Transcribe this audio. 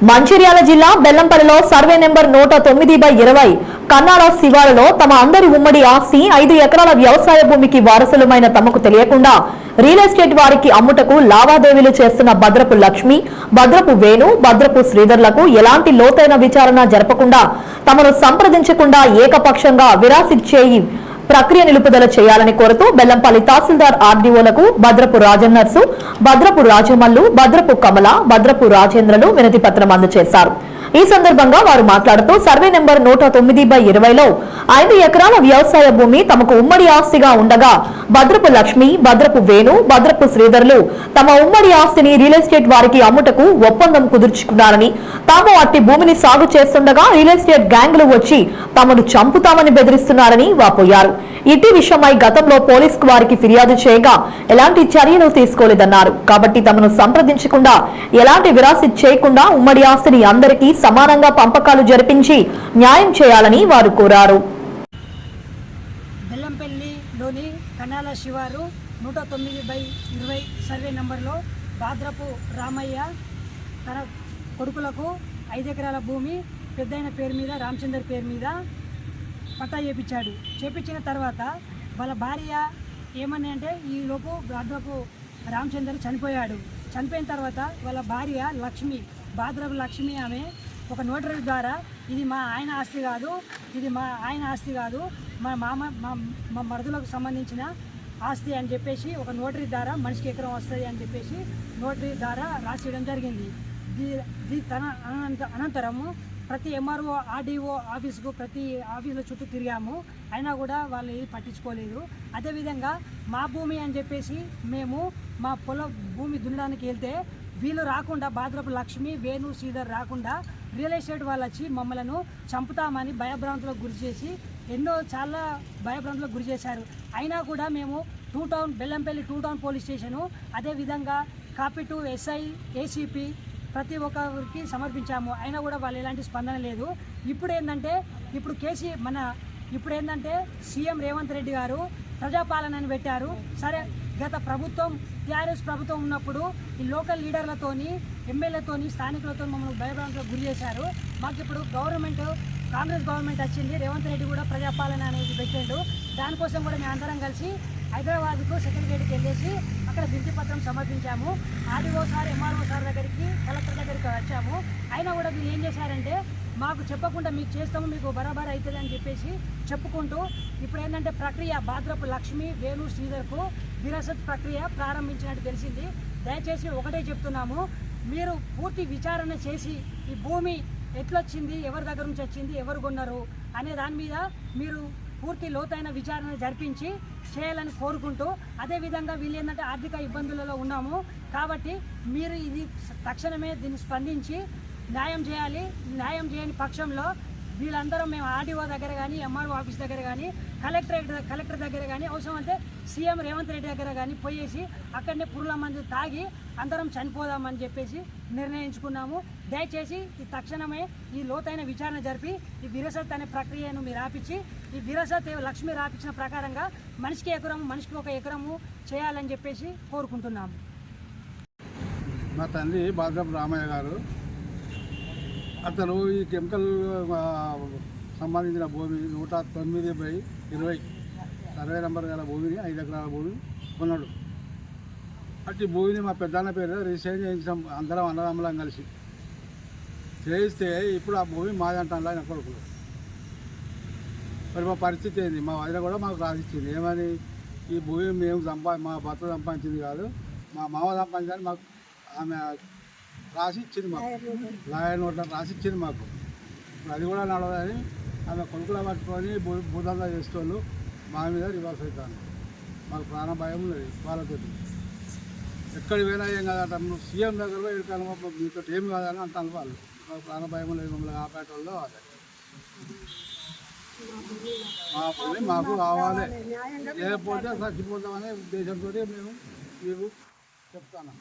మంచిర్యాల జిల్లా బెల్లంపల్లిలో survey number నూట తొమ్మిది బై ఇరవై కన్నాడ శివారులో తమ అందరి ఉమ్మడి ఆస్తి ఐదు ఎకరాల వ్యవసాయ భూమికి వారసులమైన తమకు తెలియకుండా రియల్ ఎస్టేట్ వారికి అమ్ముటకు లావాదేవీలు చేస్తున్న భద్రపు లక్ష్మి భద్రపు వేణు భద్రపు శ్రీధర్లకు ఎలాంటి లోతైన విచారణ జరపకుండా తమను సంప్రదించకుండా ఏకపక్షంగా విరాసిట్ చేయి ప్రక్రియ నిలుపుదల చేయాలని కోరుతూ బెల్లంపల్లి తహసీల్దార్ ఆర్డీఓలకు భద్రపు రాజన్నర్సు భద్రపు రాజమల్లు భద్రపు కమల భద్రపు రాజేంద్రలు వినతి పత్రం అందజేశారు. ఈ సందర్భంగా వారు మాట్లాడుతూ సర్వే నెంబర్ నూట తొమ్మిది బై ఇరవైలో ఐదు ఎకరాల వ్యవసాయ భూమి తమకు ఉమ్మడి ఆస్తిగా ఉండగా భద్రపు లక్ష్మి భద్రపు వేణు భద్రపు శ్రీధర్లు తమ ఉమ్మడి ఆస్తిని రియల్ ఎస్టేట్ వారికి అమ్ముటకు ఒప్పందం కుదుర్చుకున్నారని తాము అట్టి భూమిని సాగు చేస్తుండగా రియల్ ఎస్టేట్ గ్యాంగులు వచ్చి తమను చంపుతామని బెదిరిస్తున్నారని వాపోయారు. ఇటీ విషయమై గతంలో పోలీసుకు వారికి ఫిర్యాదు చేయగా ఎలాంటి చర్యలు తీసుకోలేదన్నారు. కాబట్టి తమను సంప్రదించకుండా ఎలాంటి విరాసి చేయకుండా ఉమ్మడి ఆస్తిని అందరికీ సమానంగా పంపకాలు జరిపించి న్యాయం చేయాలని వారు కోరారు. కనాల శివారు నూట తొమ్మిది బై ఇరవై సర్వే నెంబర్లో భాద్రపు రామయ్య తన కొడుకులకు ఐదు ఎకరాల భూమి పెద్దయిన పేరు మీద రామచందర్ పేరు మీద పట్టా చేపించాడు. చేపించిన తర్వాత వాళ్ళ భార్య ఏమని అంటే ఈ లోపు భాద్రపు రామచందర్ చనిపోయాడు. చనిపోయిన తర్వాత వాళ్ళ భార్య లక్ష్మి భాద్రపు లక్ష్మి ఆమె ఒక నోటరీ ద్వారా ఇది మా ఆయన ఆస్తి కాదు ఇది మా ఆయన ఆస్తి కాదు మా మామ మా మా మరుదులకు సంబంధించిన ఆస్తి అని చెప్పేసి ఒక నోటరీ ద్వారా మనిషికి ఎకరం వస్తుంది అని చెప్పేసి నోటరీ ద్వారా రాసియడం జరిగింది. దీ- దీ తన అనంత అనంతరము ప్రతి ఎంఆర్ఓ ఆర్డీఓ ఆఫీస్కు ప్రతి ఆఫీసుల చుట్టూ తిరిగాము. అయినా కూడా వాళ్ళు ఏది పట్టించుకోలేదు. అదేవిధంగా మా భూమి అని చెప్పేసి మేము మా పొలం భూమి దున్నడానికి వెళ్తే వీళ్ళు రాకుండా భాద్రపు లక్ష్మి వేణు శ్రీధర్ రాకుండా రియల్ ఎస్టేట్ వాళ్ళు వచ్చి మమ్మలను చంపుతామని భయభ్రాంతులకు గురి చేసి ఎన్నో చాలా భయభ్రాంతులకు గురి చేశారు. అయినా కూడా మేము two town Bellampalli two town police station అదేవిధంగా కాపీ టూ ఎస్ఐ ఏసీపీ ప్రతి ఒక్కరికి సమర్పించాము. అయినా కూడా వాళ్ళు ఎలాంటి స్పందన లేదు. ఇప్పుడు ఏంటంటే ఇప్పుడు కేసీ మన ఇప్పుడు ఏంటంటే సీఎం రేవంత్ రెడ్డి గారు ప్రజాపాలనని పెట్టారు. సరే గత ప్రభుత్వం టీఆర్ఎస్ ప్రభుత్వం ఉన్నప్పుడు ఈ లోకల్ లీడర్లతోని ఎమ్మెల్యేతోని స్థానికులతో మమ్మల్ని భయభ్రాంతులకు గురి చేశారు. మాకు ఇప్పుడు గవర్నమెంట్ కాంగ్రెస్ గవర్నమెంట్ వచ్చింది. రేవంత్ రెడ్డి కూడా ప్రజాపాలన అనేది పెట్టాడు. దానికోసం కూడా మేము అందరం కలిసి హైదరాబాద్కు సెక్రటరీకి వెళ్ళేసి అక్కడ వినతి పత్రం సమర్పించాము. ఆర్డీఓ సార్ ఎంఆర్ఓ సార్ దగ్గరికి కలెక్టర్ దగ్గరికి వచ్చాము. అయినా కూడా వీళ్ళు ఏం చేశారంటే మాకు చెప్పకుండా మీకు చేస్తాము మీకు బరాబర్ అవుతుంది అని చెప్పేసి చెప్పుకుంటూ ఇప్పుడు ఏంటంటే ప్రక్రియ భాద్రపు లక్ష్మి వేణు శ్రీధర్కు విరాసత్ ప్రక్రియ ప్రారంభించినట్టు తెలిసింది. దయచేసి ఒకటే చెప్తున్నాము. మీరు పూర్తి విచారణ చేసి ఈ భూమి ఎట్లొచ్చింది ఎవరి దగ్గర నుంచి వచ్చింది ఎవరు కొన్నారు అనే దాని మీద మీరు పూర్తి లోతైన విచారణ జరిపించి చేయాలని కోరుకుంటూ అదేవిధంగా వీళ్ళు ఏంటంటే ఆర్థిక ఇబ్బందులలో ఉన్నాము కాబట్టి మీరు ఇది తక్షణమే దీన్ని స్పందించి న్యాయం చేయాలి. న్యాయం చేయని పక్షంలో వీళ్ళందరం మేము ఆర్డీఓ దగ్గర కానీ ఎంఆర్ఓ ఆఫీస్ దగ్గర కానీ కలెక్టరేట్ కలెక్టర్ దగ్గర కానీ అవసరం అంటే సీఎం రేవంత్ రెడ్డి దగ్గర కానీ పోయేసి అక్కడనే పురుల మందు తాగి అందరం చనిపోదామని చెప్పేసి నిర్ణయించుకున్నాము. దయచేసి ఈ తక్షణమే ఈ లోతైన విచారణ జరిపి ఈ విరసత్ అనే ప్రక్రియను మీరు ఆపించి ఈ విరసత్ లక్ష్మి రాపించిన ప్రకారంగా మనిషికి ఎకరము మనిషికి ఒక ఎకరము చేయాలని చెప్పేసి కోరుకుంటున్నాము. మా తండ్రి బాధ్రపు రామయ్య గారు అతను ఈ కెమికల్ సంబంధించిన భూమి నూట తొమ్మిది బై ఇరవై సర్వే నెంబర్ గల భూమిని ఐదు ఎకరాల భూమి కొన్నాడు. అట్టి భూమిని మా పెద్దన్న పేరు రిజిస్ట్రేషన్ చేయించాం అందరం అన్నదమ్ములం కలిసి. చేయిస్తే ఇప్పుడు ఆ భూమి మాదంటాను ఆయన కొడుకులు. మరి మా పరిస్థితి ఏంది? మా వదిన కూడా మాకు రాసిచ్చింది ఏమని? ఈ భూమి మేము సంపా మా భర్త సంపాదించింది కాదు మా మామ సంపాదించాలని మాకు ఆమె రాసి ఇచ్చింది మాకు. లాయర్ నోట్ల రాసి ఇచ్చింది మాకు. ఇప్పుడు అది కూడా నడవదని ఆమె కొడుకులు పట్టుకొని భూదంగా చేసేవాళ్ళు మా మీద రివర్స్ అవుతాను మాకు ప్రాణ భయం ఉన్నది వాళ్ళతో ఎక్కడికి పోయినా ఏం కాదట సీఎం దగ్గర పోయి ఎక్కడికి మీతో ఏం కాదని అంటాను వాళ్ళు. మాకు ప్రాణ భయం లేదు మమ్మల్ని మా భూమి మాకు కావాలి. లేకపోతే చచ్చిపోతామనే ఉద్దేశంతో మేము మీకు చెప్తాను.